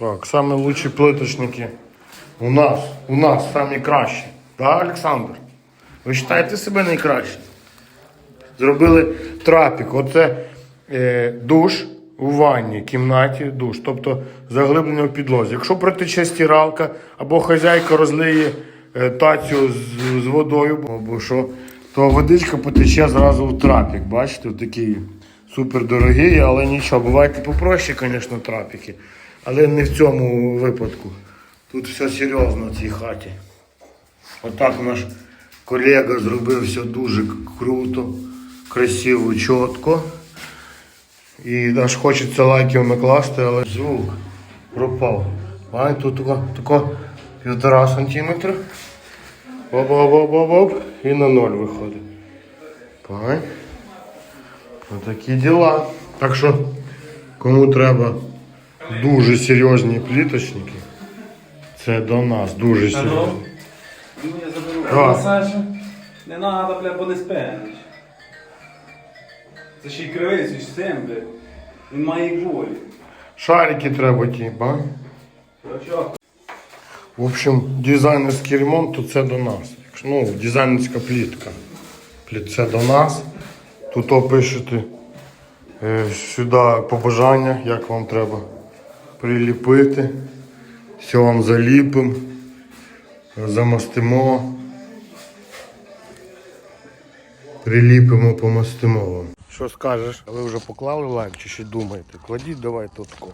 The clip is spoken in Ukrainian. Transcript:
Так, самі лучші плиточники у нас, у нас самі кращі. Так, Олександр? Ви вважаєте себе найкращим? Зробили трапік. Оце е, душ у ванні, кімнаті, душ, тобто заглиблення в підлозі. Якщо протече стиралка або хазяйка розлиє е, тацю з, з водою, або що, то водичка потече зразу в трапік. Бачите, такий супер дорогий, але нічого. Бувають і попроще, звісно, трапіки. Але не в цьому випадку. Тут все серйозно в цій хаті. Отак наш колега зробив все дуже круто, красиво, чітко. І аж хочеться лайків накласти, але звук пропав. Бай, тут тако, тако півтора сантиметра. Оп-оп-оп-оп-оп. І на ноль виходить. Бай. Отакі діла. Так що, кому треба дуже серйозні пліточники, це до нас дуже серйозно. Ну, я заберу. Саша, не надо, бля, бо не спениш. Це ще й кривий свій блядь. Він має і волі. Шарики треба ті. Чувачок. В общем, дизайнерський ремонт то це до нас. Ну, дизайнерська плітка. Це до нас. Тут опишете е, сюди побажання, як вам треба приліпити. Все вам заліпимо, замостимо. Приліпимо, помостимо вам. Що скажеш? Ви вже поклали лайк чи ще думаєте? Кладіть давай тако.